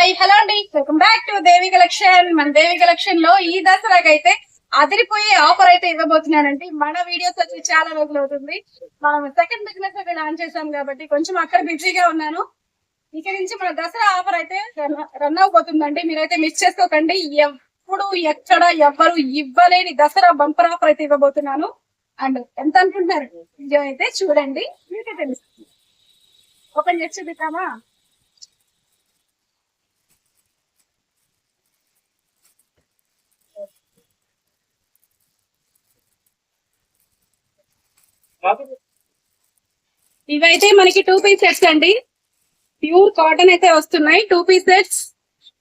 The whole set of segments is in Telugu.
హాయ్ హలో అండి. Welcome back to Devi collection. మన దేవి కలెక్షన్లో ఈ దసరాకైతే అదిరిపోయే ఆఫర్ అయితే ఇవ్వబోతున్నానండి. మన వీడియోస్ వచ్చి చాలా రోజులు అవుతుంది. మనం సెకండ్ బిజినెస్ అయితే లాంచ్ చేసాం కాబట్టి కొంచెం అక్కడ బిజీగా ఉన్నాను. ఇక నుంచి మన దసరా ఆఫర్ అయితే రన్ అవబోతుందండి. మీరైతే మిస్ చేసుకోకండి. ఎప్పుడు ఎక్కడ ఎవ్వరు ఇవ్వలేని దసరా బంపర్ ఆఫర్ అయితే ఇవ్వబోతున్నాను. అండ్ ఎంత అనుకుంటున్నారు? వీడియో అయితే చూడండి. మీకే తెలుస్తుంది. ఓపెన్ చేసి చూపిస్తామా ఇవైతే మనకి టూ పీస్ సెట్స్ అండి. ప్యూర్ కాటన్ అయితే వస్తున్నాయి. టూ పీస్ సెట్స్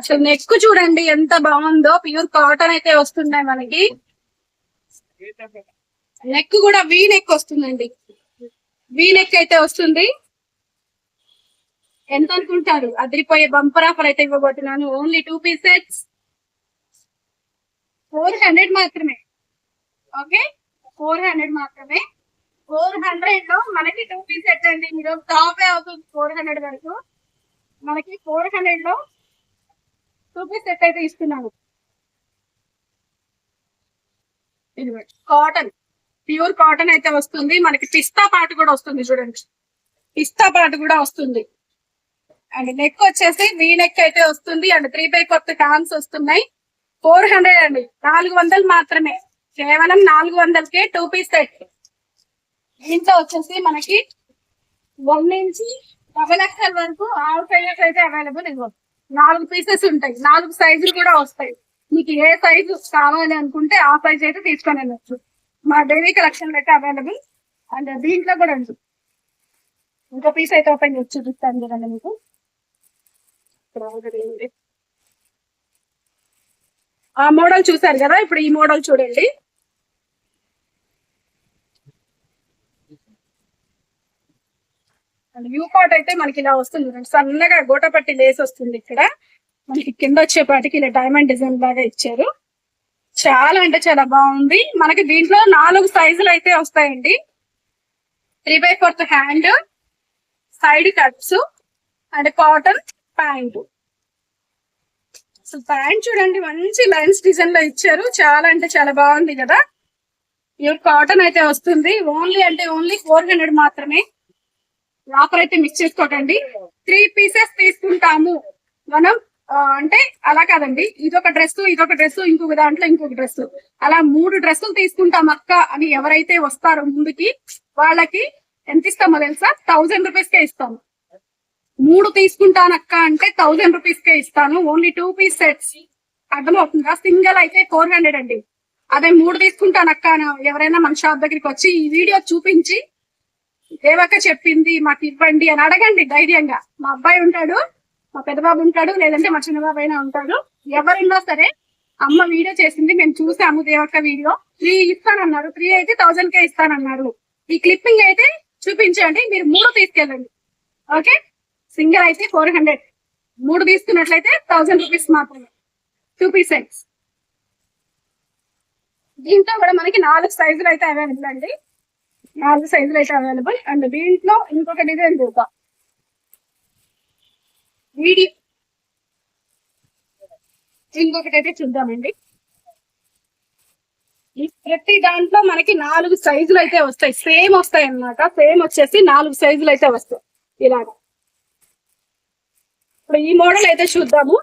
అసలు నెక్ చూడండి ఎంత బాగుందో. ప్యూర్ కాటన్ అయితే వస్తున్నాయి మనకి. నెక్ కూడా వీ నెక్ వస్తుందండి. వీ నెక్ అయితే వస్తుంది. ఎంత అనుకుంటారు? అదిరిపోయే బంపర్ ఆఫర్ అయితే ఇవ్వబోతున్నాను. Only two piece sets four hundred మాత్రమే. ఓకే ఫోర్ హండ్రెడ్ మాత్రమే. ఫోర్ హండ్రెడ్లో మనకి టూ పీస్ సెట్ అండి. మీరు టాప్ అవుతుంది ఫోర్ హండ్రెడ్ వరకు. మనకి ఫోర్ హండ్రెడ్లో టూ పీస్ సెట్ అయితే ఇస్తున్నాను కాటన్. ప్యూర్ కాటన్ అయితే వస్తుంది. మనకి పిస్తా పాటు కూడా వస్తుంది చూడండి. పిస్తా పాటు కూడా వస్తుంది. అండ్ నెక్ వచ్చేసి వీ నెక్ అయితే వస్తుంది. అండ్ త్రీ బై కొత్త కాన్స్ వస్తున్నాయి. ఫోర్ హండ్రెడ్ అండి. నాలుగు వందలు మాత్రమే. కేవలం నాలుగు వందలకే టూ పీస్ సెట్. దీంట్లో వచ్చేసి మనకి వన్ నుంచి డబల్ ఎక్స్ఎల్ వరకు ఆరు సైజెస్ అయితే అవైలబుల్ ఇవ్వ. నాలుగు పీసెస్ ఉంటాయి. నాలుగు సైజులు కూడా వస్తాయి. మీకు ఏ సైజు కావాలి అనుకుంటే ఆ సైజ్ అయితే తీసుకొని వెళ్ళచ్చు. మా డైలీ కలెక్షన్ అయితే అవైలబుల్ అండ్ దీంట్లో కూడా ఉంది. ఇంకో పీస్ అయితే ఓపెన్ చేసి చూపిస్తాను చూడండి మీకు. ఆ మోడల్ చూసారు కదా? ఇప్పుడు ఈ మోడల్ చూడండి. అండ్ వ్యూ పాట్ అయితే మనకి ఇలా వస్తుంది చూడండి. సన్నగా గోటపట్టి లేస్ వస్తుంది ఇక్కడ. మనకి కింద వచ్చేపాటికి ఇలా డైమండ్ డిజైన్ లాగా ఇచ్చారు. చాలా అంటే చాలా బాగుంది. మనకి దీంట్లో నాలుగు సైజులు అయితే వస్తాయండి. Three by fourth hand side cuts and cotton pant అసలు ప్యాంట్ చూడండి మంచి లైన్స్ డిజైన్లో ఇచ్చారు. చాలా అంటే చాలా బాగుంది కదా. ప్యూర్ కాటన్ అయితే వస్తుంది. ఓన్లీ అంటే ఓన్లీ ఫోర్ హండ్రెడ్ మాత్రమే. ఆఫర్ అయితే మిక్స్ చేసుకోకండి. త్రీ పీసెస్ తీసుకుంటాము. మనం అంటే అలా కాదండి. ఇదొక డ్రెస్ ఇదొక డ్రెస్ ఇంకొక దాంట్లో ఇంకొక డ్రెస్ అలా మూడు డ్రెస్సులు తీసుకుంటాం అక్క అని ఎవరైతే వస్తారో ముందుకి వాళ్ళకి ఎంత ఇస్తామో తెలుసా? థౌజండ్ రూపీస్ కే ఇస్తాము. మూడు తీసుకుంటాను అక్క అంటే థౌజండ్ రూపీస్ కే ఇస్తాను. ఓన్లీ టూ పీస్ సెట్స్ అర్థమవుతుందా? సింగిల్ అయితే ఫోర్ హండ్రెడ్ అండి. అదే మూడు తీసుకుంటాను అక్క ఎవరైనా మన షాప్ దగ్గరికి వచ్చి ఈ వీడియో చూపించి దేవక్క చెప్పింది మాకు ఇవ్వండి అని అడగండి ధైర్యంగా. మా అబ్బాయి ఉంటాడు మా పెద్దబాబు ఉంటాడు లేదంటే మా చిన్నబాబు అయినా ఉంటాడు. ఎవరున్నా సరే అమ్మ వీడియో చేసింది మేము చూసాము దేవక్క వీడియో. త్రీ ఇస్తానన్నారు త్రీ అయితే థౌజండ్ కే ఇస్తానన్నారు. ఈ క్లిప్పింగ్ అయితే చూపించండి మీరు మూడు తీసుకెళ్ళండి. ఓకే? సింగిల్ అయితే ఫోర్ హండ్రెడ్. మూడు తీసుకున్నట్లయితే థౌజండ్ రూపీస్ మాత్రమే. టూ పీసెస్ దీంట్లో కూడా మనకి నాలుగు సైజులు అయితే అవైలబుల్ అండి. నాలుగు సైజులు అయితే అవైలబుల్ అండ్ దీంట్లో ఇంకొక డిజైన్ చూద్దాం. వీడి ఇంకొకటి అయితే చూద్దామండి. ఈ ప్రతి దాంట్లో మనకి నాలుగు సైజులు అయితే వస్తాయి. సేమ్ వస్తాయి అన్నమాట. సేమ్ వచ్చేసి నాలుగు సైజులు అయితే వస్తాయి. ఇలాగా. ఇప్పుడు ఈ మోడల్ అయితే చూద్దాము.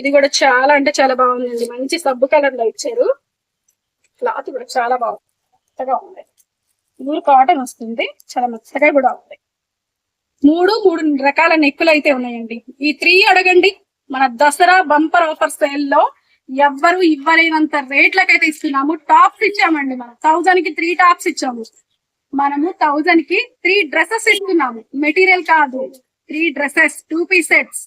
ఇది కూడా చాలా అంటే చాలా బాగుందండి. మంచి సబ్బు కలర్లో ఇచ్చారు. క్లాత్ కూడా చాలా బాగుంది మెత్తగా ఉంది. మూడు కాటన్ వస్తుంది. చాలా మెత్తగా కూడా ఉంది. మూడు మూడు రకాల నెక్కులు అయితే ఉన్నాయండి. ఈ త్రీ అడగండి. మన దసరా బంపర్ ఆఫర్ సేల్లో ఎవ్వరు ఇవ్వలేనంత రేట్లకైతే ఇస్తున్నాము. టాప్స్ ఇచ్చామండి మనం. థౌజండ్కి త్రీ టాప్స్ ఇచ్చాము. మనము థౌజండ్కి త్రీ డ్రెస్సెస్ ఇస్తున్నాము. మెటీరియల్ కాదు. Three dresses two piece sets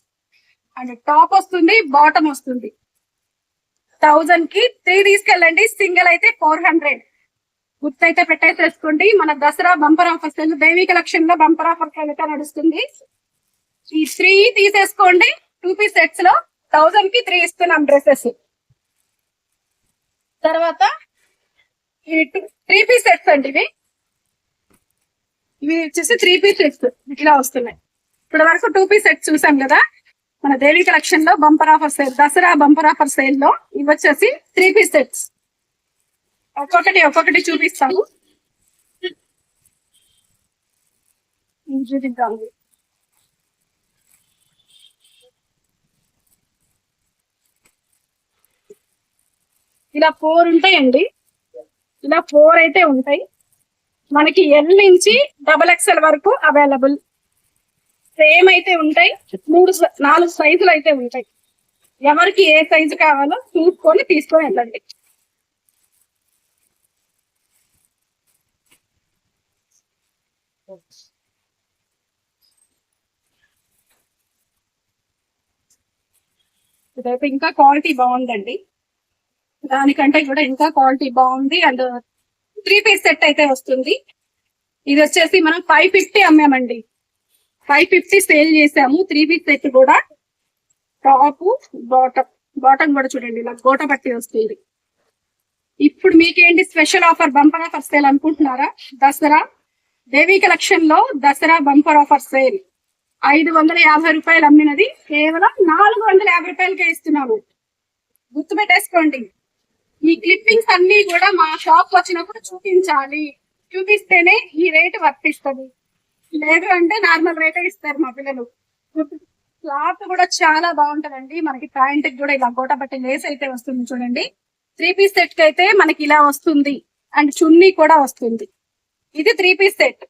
and top వస్తుంది బాటమ్ వస్తుంది. థౌజండ్కి త్రీ తీసుకెళ్ళండి సింగిల్ అయితే ఫోర్ హండ్రెడ్. గుర్తైతే పెట్టేసేసుకోండి మన Dasara bumper offer sale Devi కలెక్షన్లో బంపర్ ఆఫర్ అయితే నడుస్తుంది. ఈ త్రీ తీసేసుకోండి టూ పీస్ సెట్స్లో థౌజండ్కి త్రీ ఇస్తున్నాం డ్రెస్సెస్. తర్వాత త్రీ పీస్ సెట్స్ అండి ఇవి. ఇవి వచ్చేసి త్రీ పీస్ సెట్స్ ఇట్లా వస్తున్నాయి. ఇప్పటి వరకు టూ పీస్ సెట్స్ చూసాం కదా. మన దేవి కలెక్షన్లో bumper offer sale Dasara bumper offer సేల్లో ఇవి వచ్చేసి త్రీ పీస్ సెట్స్ ఒక్కొక్కటి ఒక్కొక్కటి చూపిస్తాము. చూపిద్దాము ఇలా ఫోర్ ఉంటాయండి. ఇలా ఫోర్ అయితే ఉంటాయి. మనకి ఎల్ నుంచి డబల్ ఎక్స్ఎల్ వరకు అవైలబుల్ సేమ్ అయితే ఉంటాయి మూడు నాలుగు సైజులు అయితే ఉంటాయి. ఎవరికి ఏ సైజు కావాలో చూసుకొని తీసుకొని వెళ్ళండి. ఇదైతే ఇంకా క్వాలిటీ బాగుందండి. దానికంటే కూడా ఇంకా క్వాలిటీ బాగుంది. అండ్ త్రీ పీస్ సెట్ అయితే వస్తుంది. ఇది వచ్చేసి మనం ఫైవ్ ఫిఫ్టీ అమ్మామండి. ఫైవ్ ఫిఫ్టీ సేల్ చేసాము. త్రీ పీస్ సెట్ కూడా. టాప్ బాటమ్ బాటమ్ కూడా చూడండి. ఇలా గోట పట్టి వస్తుంది. ఇప్పుడు మీకేంటి special offer bumper offer sale అనుకుంటున్నారా? దసరా దేవీ కలెక్షన్లో దసరా బంపర్ ఆఫర్ సేల్ ఐదు వందల యాభై రూపాయలు అమ్మినది. కేవలం నాలుగు వందల యాభై రూపాయలకే ఇస్తున్నాము. గుర్తుపెట్టేసుకోండి. ఈ క్లిప్పింగ్స్ అన్ని కూడా మా షాప్ వచ్చినప్పుడు చూపించాలి. చూపిస్తేనే ఈ రేట్ వర్తిస్తుంది. లేదు అంటే నార్మల్ రేటే ఇస్తారు మా పిల్లలు. క్లాత్ కూడా చాలా బాగుంటదండి. మనకి ప్యాంట్ కూడా ఇలా గోట బట్టి లేస్ అయితే వస్తుంది చూడండి. త్రీ పీస్ సెట్ అయితే మనకి ఇలా వస్తుంది. అండ్ చున్నీ కూడా వస్తుంది. ఇది త్రీ పీస్ సెట్.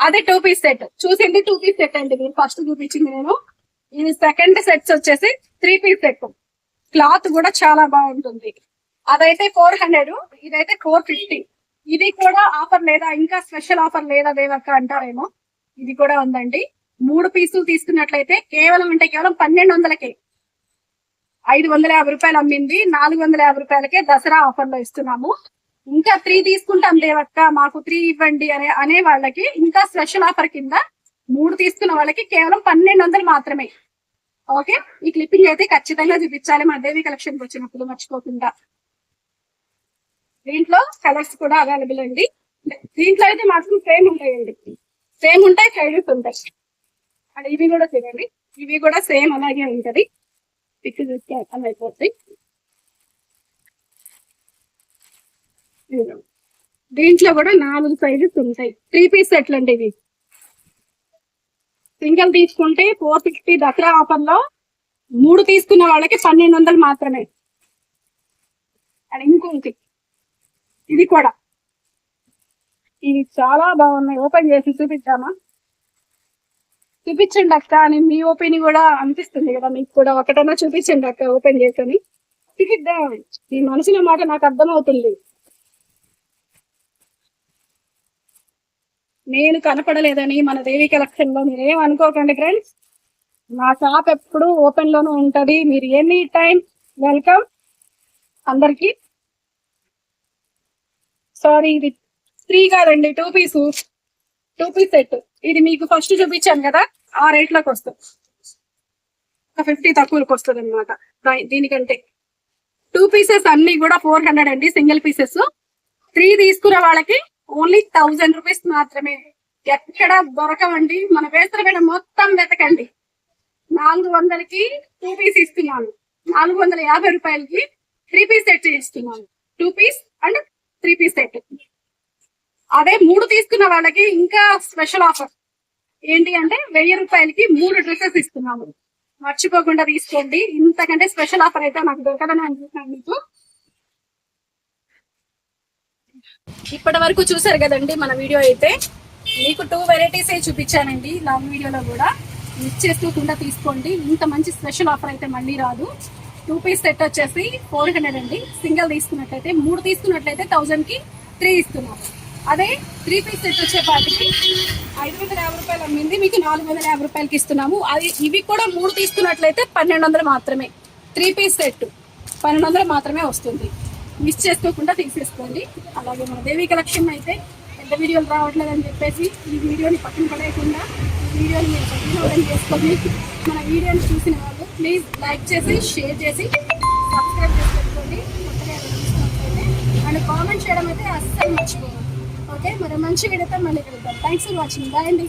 అదే టూ పీస్ సెట్. చూసింది టూ పీస్ సెట్ అండి. మీరు ఫస్ట్ చూపించింది నేను. ఇది సెకండ్ సెట్స్ వచ్చేసి త్రీ పీస్ సెట్. క్లాత్ కూడా చాలా బాగుంటుంది. అదైతే ఫోర్ హండ్రెడ్. ఇదైతే ఫోర్ ఫిఫ్టీ. ఇది కూడా ఆఫర్ లేదా? ఇంకా స్పెషల్ ఆఫర్ లేదా దేవక్క అంటారేమో? ఇది కూడా ఉందండి. మూడు పీసులు తీసుకున్నట్లయితే కేవలం అంటే కేవలం పన్నెండు వందలకే ఐదు వందల యాభై రూపాయలు అమ్మింది. నాలుగు వందల యాభై రూపాయలకే దసరా ఆఫర్లో ఇస్తున్నాము. ఇంకా త్రీ తీసుకుంటాం దేవక్క మాకు త్రీ ఇవ్వండి అనే అనే వాళ్ళకి ఇంకా స్పెషల్ ఆఫర్ కింద మూడు తీసుకున్న వాళ్ళకి కేవలం పన్నెండు వందలు మాత్రమే. ఓకే? ఈ క్లిప్పింగ్ అయితే ఖచ్చితంగా చూపించాలి. మా దేవి కలెక్షన్కి వచ్చినప్పుడు మర్చిపోకుండా. దీంట్లో కలర్స్ కూడా అవైలబుల్ అండి. దీంట్లో అయితే మాత్రం సేమ్ ఉంటాయండి. సేమ్ ఉంటాయి సైజెస్ ఉంటాయి. అండ్ ఇవి కూడా చూడండి. ఇవి కూడా సేమ్ అలాగే ఉంటుంది. పిక్ చూస్తే అర్థం అయిపోతుంది దీంట్లో కూడా నాలుగు సైజెస్ ఉంటాయి. త్రీ పీస్ సెట్లు అండి ఇవి. సింగిల్ తీసుకుంటే ఫోర్ సిక్స్టీ దసరా ఆఫర్లో మూడు తీసుకున్న వాళ్ళకి పన్నెండు వందలు మాత్రమే. అండ్ ఇంకొకటి. ఇది కూడా. ఇవి చాలా బాగున్నాయి. ఓపెన్ చేసి చూపించామా? చూపించండి అక్క అని మీ ఓపెన్ కూడా అనిపిస్తుంది కదా. మీకు కూడా ఒకటన్నా చూపించండి అక్క ఓపెన్ చేసుకొని చూపిద్దాం. ఈ మనసులో మాట నాకు అర్థమవుతుంది. నేను కనపడలేదని మన దేవి కలెక్షన్లో మీరేం అనుకోకండి ఫ్రెండ్స్ నా షాప్ ఎప్పుడు ఓపెన్లోనే ఉంటది. మీరు ఎనీ టైం వెల్కమ్ అందరికి. సారీ ఇది త్రీ కాదండి two piece two piece set. ఇది మీకు ఫస్ట్ చూపించాను కదా ఆ రేట్లోకి వస్తుంది. ఒక ఫిఫ్టీ తక్కువకి వస్తుంది అనమాట దీనికంటే. టూ పీసెస్ అన్ని కూడా ఫోర్ హండ్రెడ్ అండి సింగిల్ పీసెస్. త్రీ తీసుకున్న వాళ్ళకి ఓన్లీ థౌజండ్ రూపీస్ మాత్రమే. ఎక్కడ దొరకవండి మన వేసరగడ మొత్తం వెతకండి. నాలుగు వందలకి టూ పీస్ ఇస్తున్నాను. నాలుగు వందల యాభై రూపాయలకి త్రీ పీస్ సెట్ ఇస్తున్నాను two piece and three piece set. అదే మూడు తీసుకున్న వాళ్ళకి ఇంకా స్పెషల్ ఆఫర్. ఏంటి అంటే వెయ్యి రూపాయలకి మూడు డ్రెస్సెస్ ఇస్తున్నాము. మర్చిపోకుండా తీసుకోండి. ఇంతకంటే స్పెషల్ ఆఫర్ అయితే నాకు దొరకదని అనుకుంటున్నాను మీకు. ఇప్పటి వరకు చూసారు కదండి మన వీడియో అయితే. మీకు టూ వెరైటీస్ చూపించానండి. లాంగ్ వీడియోలో కూడా. మిస్ చేసుకోకుండా తీసుకోండి. ఇంత మంచి స్పెషల్ ఆఫర్ అయితే మళ్ళీ రాదు. టూ పీస్ సెట్ వచ్చేసి ఫోర్ హండ్రెడ్ అండి. సింగిల్ తీసుకున్నట్లయితే మూడు తీసుకున్నట్లయితే థౌజండ్కి త్రీ ఇస్తున్నాము. అదే త్రీ పీస్ సెట్ వచ్చేపాటికి ఐదు వందల యాభై రూపాయలు అమ్మింది మీకు నాలుగు వందల యాభై రూపాయలకి ఇస్తున్నాము. అది ఇవి కూడా మూడు తీసుకున్నట్లయితే పన్నెండు వందలు మాత్రమే. త్రీ పీస్ సెట్ పన్నెండు వందలు మాత్రమే వస్తుంది. మిస్ చేసుకోకుండా తీసేసుకోండి. అలాగే మన దేవి కలెక్షన్ అయితే పెద్ద వీడియోలు రావట్లేదని చెప్పేసి ఈ వీడియోని పక్కన పడేయకుండా వీడియోని మీరు సద్వినియోగం చేసుకొని మన వీడియోని చూసిన వాళ్ళు ప్లీజ్ లైక్ చేసి షేర్ చేసి సబ్స్క్రైబ్ చేసి పెట్టుకోండి. కొత్తగా అండ్ కామెంట్ చేయడం అయితే అస్సలు మర్చిపోవాలి ఓకే మరి మంచి వీడియోతో మళ్ళీ కలుద్దాం. థ్యాంక్స్ ఫర్ వాచింగ్ బాయ్ అండి.